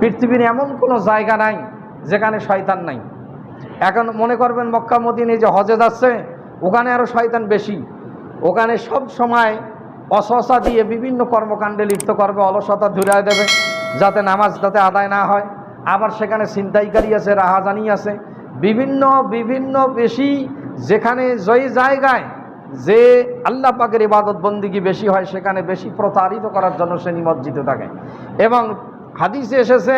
পৃথিবীর এমন কোনো জায়গা নাই যেখানে শয়তান নাই। এখন মনে করবেন মক্কা মদিনে যে হজে যাচ্ছে, ওখানে আরও শয়তান বেশি। ওখানে সব সময় অসহসা দিয়ে বিভিন্ন কর্মকাণ্ডে লিপ্ত করবে, অলসতা ধুরায় দেবে, যাতে নামাজ যাতে আদায় না হয়। আবার সেখানে ছিনতাইকারী আছে, রাহাজানি আছে। বিভিন্ন বিভিন্ন বেশি যেখানে যেই জায়গায় যে আল্লাহ পাকের ইবাদত বন্দিগি বেশি হয়, সেখানে বেশি প্রতারিত করার জন্য সে নিমজ্জিত থাকে। এবং হাদিসে এসেছে,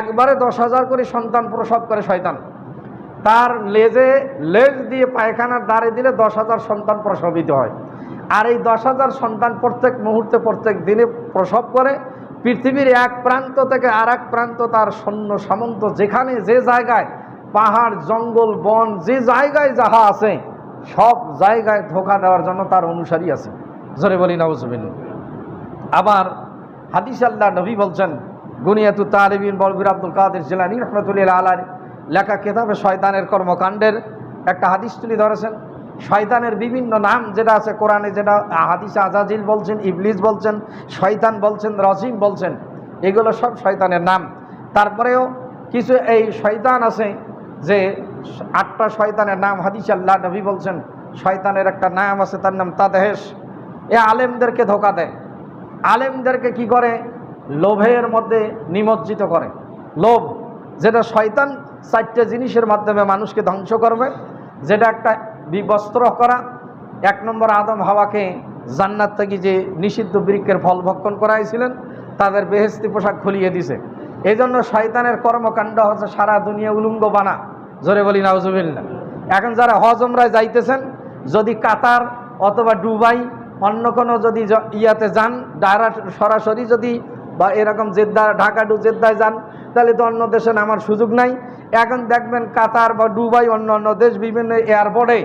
একবারে দশ হাজার করে সন্তান প্রসব করে শয়তান। তার লেজে লেজ দিয়ে পায়খানার দ্বারে দিলে দশ হাজার সন্তান প্রসবিত হয়। আর এই দশ হাজার সন্তান প্রত্যেক মুহূর্তে, প্রত্যেক দিনে প্রসব করে, পৃথিবীর এক প্রান্ত থেকে আর প্রান্ত তার সৈন্য সামন্ত, যেখানে যে জায়গায় পাহাড়, জঙ্গল, বন, যে জায়গায় যাহা আছে, সব জায়গায় ধোকা দেওয়ার জন্য তার অনুসারী আছে। জোরে বলি নবজবিন আবার হাদিস আল্লাহ নবী বলছেন গুনিয়াতু তালিবিন বলবির আব্দুল কাদের জিলানি রহমতুল্লাহ আলার লেখা কেতাবে শয়তানের কর্মকাণ্ডের একটা হাদিস তুলে ধরেছেন। শয়তানের বিভিন্ন নাম যেটা আছে কোরআনে যেটা, হাদিসে আজাজিল বলছেন, ইবলিস বলছেন, শয়তান বলছেন, রজিম বলছেন, এগুলো সব শয়তানের নাম। তারপরেও কিছু এই শয়তান আছে যে আটটা শয়তানের নাম হাদিস আল্লাহ নবী বলছেন। শয়তানের একটা নাম আছে, তার নাম তাদেহেস এ আলেমদেরকে ধোকা দেয়। আলেমদেরকে কি করে? লোভের মধ্যে নিমজ্জিত করে। লোভ, যেটা শয়তান চারটে জিনিসের মাধ্যমে মানুষকে ধ্বংস করবে, যেটা একটা বিবস্ত্র করা, এক নম্বর আদম হাওয়াকে জান্নাত থেকে যে নিষিদ্ধ বৃক্ষের ফল ভক্ষণ করাইছিলেন, তাদের বেহেস্তি পোশাক খুলিয়ে দিছে। এই জন্য শয়তানের কর্মকাণ্ড হচ্ছে সারা দুনিয়া উলুঙ্গ বানা। জোরে বলি নাউজুবিল্লা এখন যারা হজ ওমরায় যাইতেছেন, যদি কাতার অথবা ডুবাই অন্য কোনো যদি ইয়াতে যান ডায়রা সরাসরি যদি বা এরকম জেদ্দা, ঢাকা টু জেদ্দায় যান, তাহলে তো অন্য দেশে নামার সুযোগ নাই। এখন দেখবেন কাতার বা দুবাই, অন্য অন্য দেশ, বিভিন্ন এয়ারপোর্টে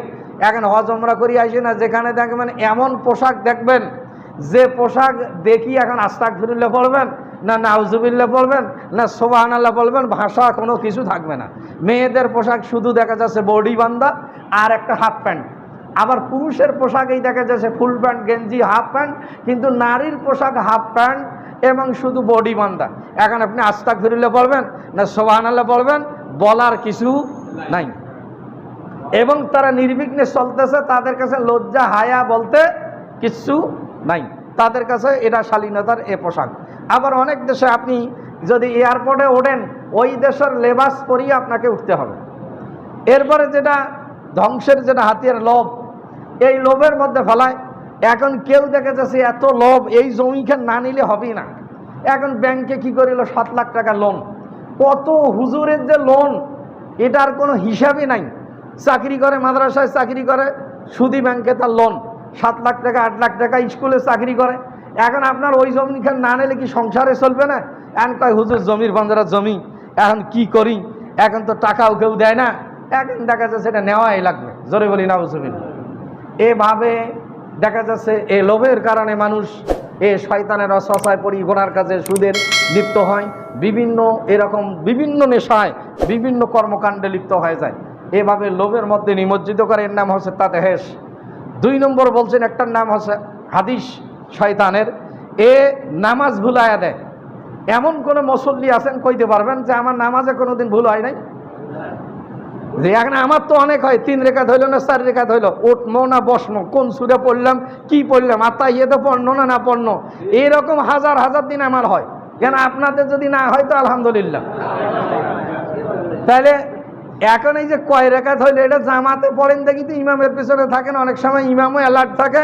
এখন হজ ওমরা করি আসে না, যেখানে দেখবেন এমন পোশাক দেখবেন, যে পোশাক দেখি এখন আস্তাক ফিরুল্লে পড়বেন, না নাউজুবিল্লা পড়বেন, না সোবাহান আল্লাহ বলবেন ভাষা কোনো কিছু থাকবে না। মেয়েদের পোশাক শুধু দেখা যাচ্ছে বডি বান্ধা আর একটা হাফ প্যান্ট আবার পুরুষের পোশাকেই দেখা যাচ্ছে ফুল প্যান্ট গেঞ্জি হাফ প্যান্ট কিন্তু নারীর পোশাক হাফ প্যান্ট এবং শুধু বডি বান্ধা এখন আপনি আস্তাক ফিরুল্লে পড়বেন না সোবাহান আল্লাহ পড়বেন বলার কিছু নাই। এবং তারা নির্বিঘ্নে চলতেছে, তাদের কাছে লজ্জা, হায়া বলতে কিচ্ছু নাই। তাদের কাছে এটা শালীনতার এ পোশাক। আবার অনেক দেশে আপনি যদি এয়ারপোর্টে ওঠেন, ওই দেশের লেবাস পরিয়ে আপনাকে উঠতে হবে। এরপরে যেটা ধ্বংসের যেটা হাতিয়ার, লোভ, এই লোভের মধ্যে ফেলায়। এখন কেউ দেখা যাচ্ছে এত লোভ, এই জমিখান না নিলে হবে না। এখন ব্যাংকে কি করিল? সাত লাখ টাকা লোন কত হুজুরের যে লোন এটার কোনো হিসাবই নাই। চাকরি করে, মাদ্রাসায় চাকরি করে, সুদি ব্যাংকে তার লোন সাত লাখ টাকা, আট লাখ টাকা স্কুলে চাকরি করে। এখন আপনার ওই জমিখান না নিলে কি সংসারে চলবে না? এখন কয়, হুজুর, জমির বান্দারা জমি। এখন কি করি? এখন তো টাকাও কেউ দেয় না। এখন দেখা যাচ্ছে সেটা নেওয়াই লাগবে। জোরে বলি না এভাবে দেখা যাচ্ছে এ লোভের কারণে মানুষ এ শয়তানের অসহায় পড়ি গোনার কাজে সুদের লিপ্ত হয়। বিভিন্ন এরকম বিভিন্ন নেশায় বিভিন্ন কর্মকাণ্ডে লিপ্ত হয়ে যায়। এভাবে লোভের মধ্যে নিমজ্জিত করে এর নাম হচ্ছে তাতে হেস দুই নম্বর বলছেন একটার নাম হচ্ছে হাদিস শয়তানের। এ নামাজ ভুলায়া দেয়। এমন কোনো মুসল্লি আছেন কইতে পারবেন যে আমার নামাজে কোনোদিন ভুল হয় নাই? যে এখন আমার তো অনেক হয়, তিন রেখা ধইল না চার রেখা ধইল উঠমো না বসনো কোন সুরে পড়লাম, কি পড়লাম আত্মা ইয়ে তো পড়নো না না পড়নো এইরকম হাজার হাজার দিন আমার হয়। কেন আপনাদের যদি না হয় তো আলহামদুলিল্লাহ। তাহলে এখন এই যে কয় রেখা হইলে, এটা জামাতে পড়েন দেখি তো ইমামের পিছনে থাকেন, অনেক সময় ইমামও অ্যালার্ট থাকে।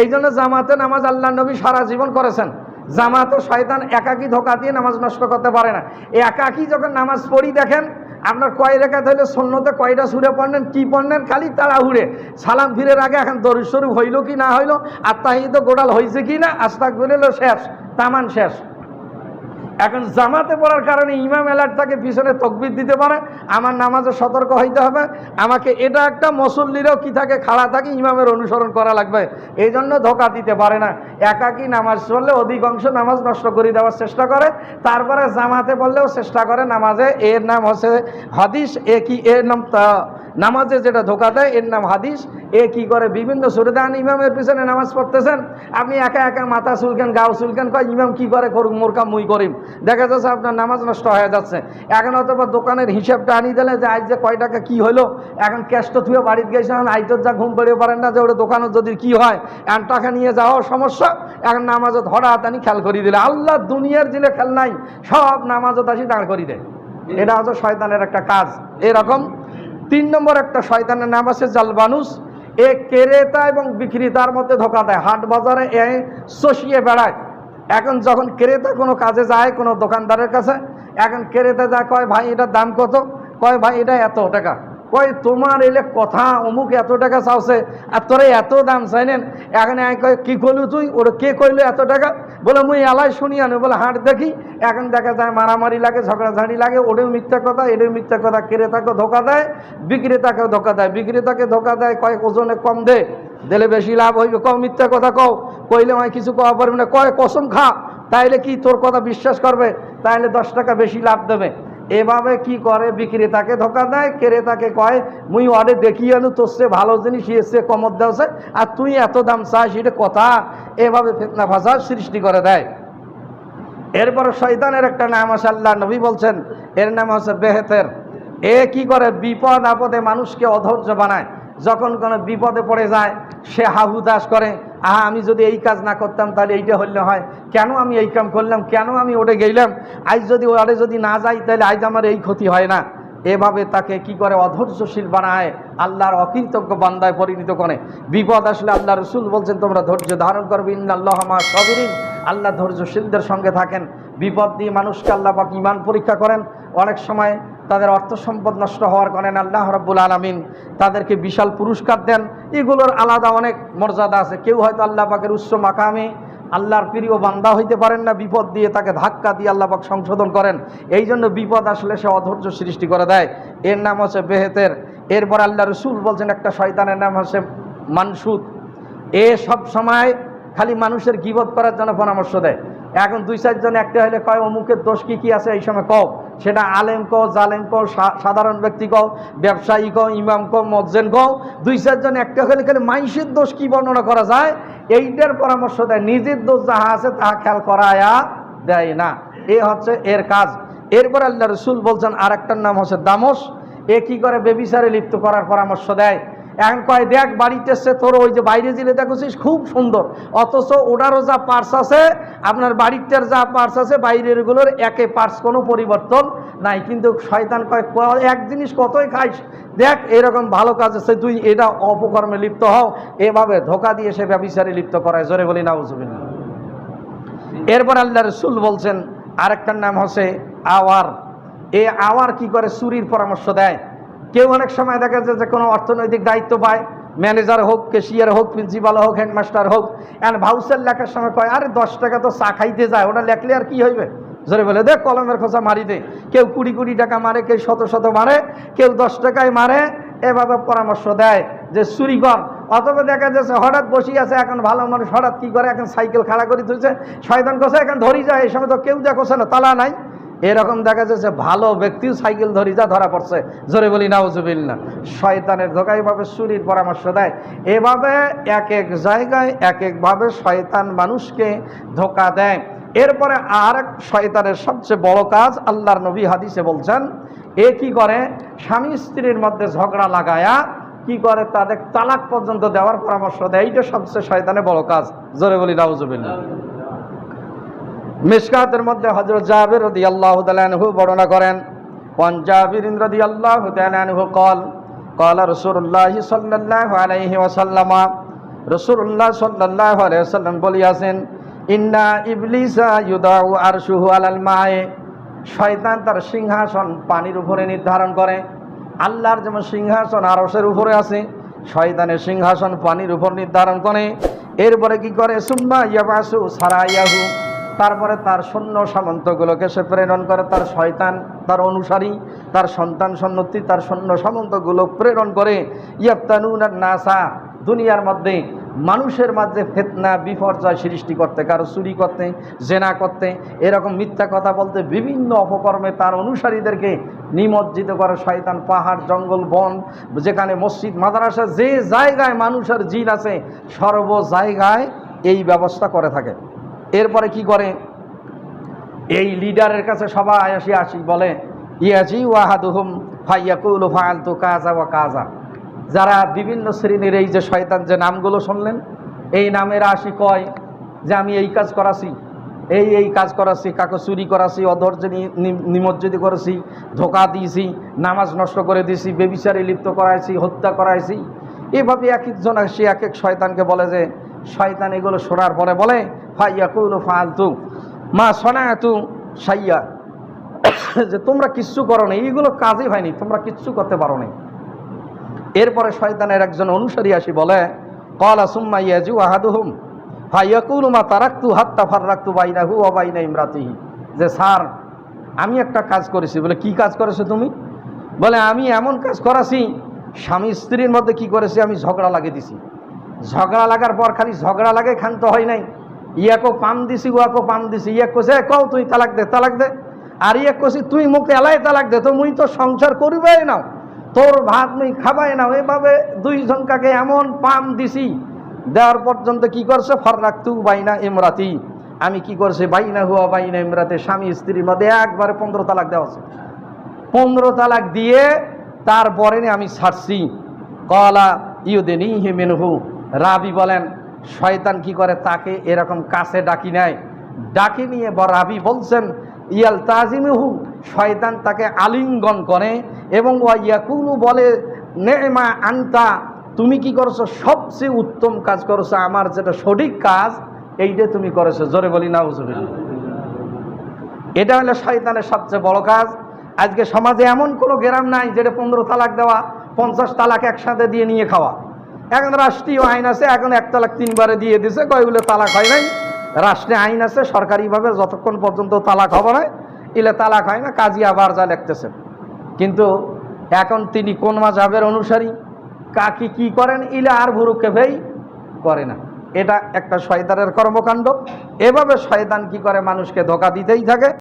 এই জন্য জামাতে নামাজ আল্লাহ নবী সারা জীবন করেছেন। জামাতে শয়তান একাকি ধোকা দিয়ে নামাজ নষ্ট করতে পারে না। একাকি যখন নামাজ পড়ি দেখেন আপনার কয় রেখা হইলে সন্ন্যতে কয়টা সুরে পড়লেন, কি পড়লেন? খালি তাড়াহুড়ে। সালাম ফিরের আগে এখন দরিস্বরূপ হইল কি না হইল? আর তাহিদ গোড়াল হয়েছে কি না? আস্তাক শেষ, তামান শেষ। এখন জামাতে পড়ার কারণে ইমাম এলার্ট তাকে পিছনে তকবির দিতে পারে, আমার নামাজে সতর্ক হইতে হবে, আমাকে এটা একটা মুসল্লিরও কি থাকে, খাড়া থাকে, ইমামের অনুসরণ করা লাগবে এই জন্য ধোকা দিতে পারে না। একাকি নামাজ পড়লে অধিকাংশ নামাজ নষ্ট করে দেওয়ার চেষ্টা করে, তারপরে জামাতে পড়লেও চেষ্টা করে নামাজে, এর নাম হচ্ছে হাদিস, এ কি, এর নাম তা নামাজে যেটা ধোকা দেয়, এর নাম হাদিস। এ কি করে? বিভিন্ন সুরেদান ইমামের পিছনে নামাজ পড়তেছেন। আপনি একা একা মাথা চুলকেন, গাও চুলকেন, কয় ইমাম কি করে করুক, মোরকা মুই করিম। দেখা যাচ্ছে আপনার নামাজ নষ্ট হয়ে যাচ্ছে। এখন অথবা দোকানের হিসাবটা আনি দিলে যে আজ যে কয় টাকা কি হলো এখন ক্যাশ তো থুয়ে বাড়িতে গেছে, এখন যা ঘুম পেড়িয়ে পারেন না যে ওটা দোকানে যদি কি হয়, এখন টাকা নিয়ে যাওয়াও সমস্যা। এখন নামাজত হঠাৎ আনি খেয়াল করিয়ে দিলে। আল্লাহ দুনিয়ার জিলে খেল নাই সব নামাজত আসি দাঁড় করিয়ে দেয়। এটা হচ্ছে শয়তানের একটা কাজ। এরকম তিন নম্বর একটা শয়তানের নাম আছে জালবানুস। এ ক্রেতা এবং বিক্রেতার মধ্যে ধোকা দেয়। হাট বাজারে এ চষিয়ে বেড়ায়। এখন যখন ক্রেতা কোনো কাজে যায়, কোনো দোকানদারের কাছে, এখন ক্রেতা যা কয়, ভাই, এটার দাম কত? কয়, ভাই, এটা এত টাকা। কয়, তোমার এলে কথা, অমুক এত টাকা চাওছে, আর তোরা এত দাম চাইনেন? এখন কয়, কি করলু তুই? ওরা কে কইলো এত টাকা? বলে, মুই এলাই শুনি আনো। বলে, হাট দেখি। এখন দেখা যায় মারামারি লাগে, ঝগড়াঝাড়ি লাগে ওটাও মিথ্যা কথা এটাও মিথ্যা কথা ক্রেতাকে ধোকা দেয় বিক্রেতাকে ধোকা দেয়। বিক্রেতাকে ধোকা দেয়, কয়, ওজনে কম দে, দিলে বেশি লাভ হইবে। কও, মিথ্যা কথা কও। কইলে আমি কিছু কওয়া পারবে না। কয়, কসম খা, তাইলে কি তোর কথা বিশ্বাস করবে? তাইলে দশ টাকা বেশি লাভ দেবে। এভাবে কি করে? বিক্রেতাকে ধোকা দেয়, ক্রেতাকে কয়, মুই অরে দেখিয়ে আনু, তোর সে ভালো জিনিস এসে কমত দেওয়া আর তুই এত দাম চাস, এটা কথা। এভাবে ফেতনা ফাঁসা সৃষ্টি করে দেয়। এরপরে শয়তানের একটা নাম আছে, আল্লাহ নবী বলছেন, এর নাম হচ্ছে বেহেতের। এ কি করে? বিপদ আপদে মানুষকে অধৈর্য বানায়। যখন কোনো বিপদে পড়ে যায়, সে হাহুদাস করে আহা, আমি যদি এই কাজ না করতাম, তাহলে এইটা হইলে হয়। কেন আমি এই কাম করলাম? কেন আমি ওটা গেলাম? আজ যদি ওরে যদি না যাই, তাহলে আজ আমার এই ক্ষতি হয় না। এভাবে তাকে কি করে অধৈর্যশীল বানায়? আল্লাহর অকৃতজ্ঞ বান্দায় পরিণত করে। বিপদ আসলে আল্লাহ রসুল বলছেন, তোমরা ধৈর্য ধারণ করবে, ইন্নাল্লাহ মা সবিরিন। আল্লাহ ধৈর্যশীলদের সঙ্গে থাকেন। বিপদ দিয়ে মানুষকে আল্লাহ পাক ইমান পরীক্ষা করেন। অনেক সময় তাদের অর্থ সম্পদ নষ্ট হওয়ার কারণে আল্লাহ রব্বুল আলমিন তাদেরকে বিশাল পুরস্কার দেন। এগুলোর আলাদা অনেক মর্যাদা আছে। কেউ হয়তো আল্লাহ পাকের উচ্চ মাকামে আল্লাহর প্রিয় বান্দা হইতে পারেন না, বিপদ দিয়ে তাকে ধাক্কা দিয়ে আল্লাহ পাক সংশোধন করেন। এই জন্য বিপদ আসলে সে অধৈর্য সৃষ্টি করে দেয়। এর নাম হচ্ছে বেহেতের। এরপর আল্লাহ রসুল বলছেন, একটা শয়তানের নাম হচ্ছে মানসুদ। এ সব সময় খালি মানুষের গিবত করার জন্য পরামর্শ দেয়। এখন দুই চারজন একটা হলে কয়, অমুকের দোষ কি কি আছে? এই সময় কও। সেটা আলেম কও, জালেম সা- সাধারণ ব্যক্তি কও, ব্যবসায়ী কও, ইমাম কও, মজ্জেন কও, দুই চারজন একটা হলে খালি মাইসের দোষ কি বর্ণনা করা যায়? এইটার পরামর্শ দেয়, নিজের দোষ যাহা আছে তাহা খেয়াল করায়া দেয় না। এ হচ্ছে এর কাজ। এরপর আল্লাহ রসুল বলছেন আর নাম হচ্ছে দামস। এ কি করে বেবিচারে লিপ্ত করার পরামর্শ দেয়? এখন কয় দেখ, বাড়িতে এসছে তোর ওই যে বাইরে জিলে দেখছিস খুব সুন্দর। অথচ ওটারও যা পার্স আছে, আপনার বাড়িটার যা পার্স আছে বাইরেরগুলোর একে পার্স কোনো পরিবর্তন নাই। কিন্তু শয়তান কয় এক জিনিস কতই খাইস? দেখ, এরকম ভালো কাজ আছে, তুই এটা অপকর্মে লিপ্ত হও। এভাবে ধোকা দিয়ে সে ব্যবসারে লিপ্ত করায়। জোরে বলি না উজুবিল্লা এরপর আল্লাহ রসুল বলছেন, আরেকটার নাম হচ্ছে আওয়ার। এ আওয়ার কি করে? চুরির পরামর্শ দেয়। কেউ অনেক সময় দেখা যায় যে কোনো অর্থনৈতিক দায়িত্ব পায় ম্যানেজার হোক কেশিয়ার হোক প্রিন্সিপাল হোক হেডমাস্টার হোক অ্যান্ড ভাউসের লেখার সময় কয়, আরে দশ টাকা তো চা খাইতে যায়, ওটা লেখলে আর কি হইবে? জোরে বলে, দেখ, কলমের খোঁচা মারি দে। কেউ কুড়ি কুড়ি টাকা মারে, কেউ শত শত মারে, কেউ দশ টাকায় মারে, এভাবে পরামর্শ দেয় যে চুরি কর। অথবা দেখা যাচ্ছে হঠাৎ বসি আছে এখন ভালো মানুষ, হঠাৎ কি করে, এখন সাইকেল খাড়া করে তুলছে শয়তান কোষে এখন ধরি যায়, এই সময় তো কেউ দেখোছে না, তালা নাই। এরকম দেখা যাচ্ছে ভালো ব্যক্তিও সাইকেল ধরি, যা ধরা পড়ছে। জোরে বলি না শয়তানের ধোকায় এভাবে চুরির পরামর্শ দেয়। এভাবে এক এক জায়গায়, এক একভাবে শয়তান মানুষকে ধোকা দেয়। এরপরে আর শয়তানের সবচেয়ে বড় কাজ, আল্লাহর নবী হাদিসে বলছেন, এ কি করে? স্বামী স্ত্রীর মধ্যে ঝগড়া লাগায়া কি করে? তাদের তালাক পর্যন্ত দেওয়ার পরামর্শ দেয়। এইটা সবচেয়ে শয়তানের বড় কাজ। জোরে বলি, নাউজুবিল্লাহ। মিসকাতের মধ্যে হজরত জাবির রদি আল্লাহ তালানহু বর্ণনা করেন পঞ্জাবির রদি আল্লাহ তালানহু কল কল রসুল্লাহ সাল্লাহ আলাইহি ওয়াসাল্লামা রসুল্লাহ সাল্লাহ আলাইসাল্লাম বলিয়াছেন, ইন্না ইবলিসা ইউদাউ আরশুহু আলাল মায়ে শয়তান তার সিংহাসন পানির উপরে নির্ধারণ করে, আল্লাহর যেমন সিংহাসন আরসের উপরে আছে, শয়তানের সিংহাসন পানির উপর নির্ধারণ করে, এরপরে কি করে? সুম্মা ইয়াবাসু সারাইয়াহু তারপরে তার সৈন্য সামন্তগুলোকে সে প্রেরণ করে, তার শয়তান, তার অনুসারী, তার সন্তান সন্নতি তার সৈন্য সামন্তগুলো প্রেরণ করে ইয়াপ্তানুন নাসা, দুনিয়ার মধ্যে মানুষের মাঝে ফেতনা, বিপর্যয় সৃষ্টি করতে, কারও চুরি করতে, জেনা করতে, এরকম মিথ্যা কথা বলতে বিভিন্ন অপকর্মে তার অনুসারীদেরকে নিমজ্জিত করে, শয়তান, পাহাড়, জঙ্গল, বন, যেখানে মসজিদ, মাদ্রাসা, যে জায়গায় মানুষের জিন আছে, সর্ব জায়গায় এই ব্যবস্থা করে থাকে। এরপরে কি করে? এই লিডারের কাছে সবাই আসি আসি বলে, ইয়াজি ওয়াহাদুহুম ফাইয়াকুল ফায়ালতু কাজা ওয়া কাজা যারা বিভিন্ন শ্রেণির এই যে শয়তান যে নামগুলো শুনলেন, এই নামের আসি কয় যে আমি এই কাজ করাছি, এই এই কাজ করাছি, কাকে চুরি করাছি, অধৈর্য নিমজ্জিত করেছি, ধোকা দিয়েছি, নামাজ নষ্ট করে দিয়েছি, বেবিচারে লিপ্ত করাইছি, হত্যা করাইছি। এভাবে এক একজন আসি, এক এক শয়তানকে বলে যে শয়তান এগুলো শোনার পরে বলে, ফাইয়াকুল ফালতু মা সনায়াতু সাইয়া। যে তোমরা কিচ্ছু করো না এইগুলো কাজই হয়নি, তোমরা কিচ্ছু করতে পারো না এরপরে শয়তানের একজন অনুসারী আসি বলে কলা সুম্মা ইয়াজু আহাদুহুম, ফাইয়াকুল মা তারাক্তু হাত্তা ফাররাক্তু বাইনাহু ওয়া বাইনা ইমরাতিহি। যে স্যার, আমি একটা কাজ করেছি। বলে, কি কাজ করেছ তুমি? বলে, আমি এমন কাজ করাছি, স্বামী স্ত্রীর মধ্যে কি করেছি? আমি ঝগড়া লাগিয়ে দিছি। ঝগড়া লাগার পর খালি ঝগড়া লাগে, ক্ষান্ত হয় নাই। ইয়াকো পাম দিছি ওয়াকো পাম দিছি। ইয়াক কোসে কও, তুই তালাক দে তালাক দে। আর ইয়াক কছি তুই মুখে এলাই তালাক দে, তো মুই তো সংসার করিবাই নাও। তোর ভাত মুই খাবাই নাও। এভাবে দুইজন কাকে এমন পাম দিছি। দেওয়ার পর্যন্ত কি করছে? ফররাক্তু বাইনা ইমরাতি। আমি কি করছে? বাইনা হুয়া, বাইনা ইমরাতে স্বামী স্ত্রীর মধ্যে একবারে পনেরো তালাক দেওয়া আছে। পনেরো তালাক দিয়ে তারপরে আমি ছাড়ছি। কলা ইউদেনি হে মেনহু। রাবি বলেন, শয়তান কি করে তাকে এরকম কাছে ডাকি নেয় ডাকি নিয়ে বা রাবি বলছেন, ইয়াল তাজিমেহু, শয়তান তাকে আলিঙ্গন করে এবং ওয়া ইয়াকুলু বলে, নেমা আন্তা, তুমি কি করছ? সবচেয়ে উত্তম কাজ করেছ, আমার যেটা সঠিক কাজ, এইটা তুমি করেছ। জোরে বলি না এটা হলো শয়তানের সবচেয়ে বড় কাজ। আজকে সমাজে এমন কোনো গ্রাম নাই যেটা পনেরো তালাক দেওয়া, পঞ্চাশ তালাক একসাথে দিয়ে নিয়ে খাওয়া। এখন রাষ্ট্রীয় আইন আছে, এখন এক তালাক তিনবারে দিয়ে দিছে কয়গুলো তালাক হয় নাই? রাষ্ট্রে আইন আছে, সরকারিভাবে যতক্ষণ পর্যন্ত তালাক হবে না, ইলে তালাক হয় না, কাজী আবার যা লিখতেছেন। কিন্তু এখন তিনি কোন মাঝাবের অনুসারী? কাকি কি করেন? ইলে আর ভুরুক্ষেপেই করে না। এটা একটা শয়তানের কর্মকাণ্ড। এভাবে শয়তান কি করে মানুষকে ধোকা দিতেই থাকে?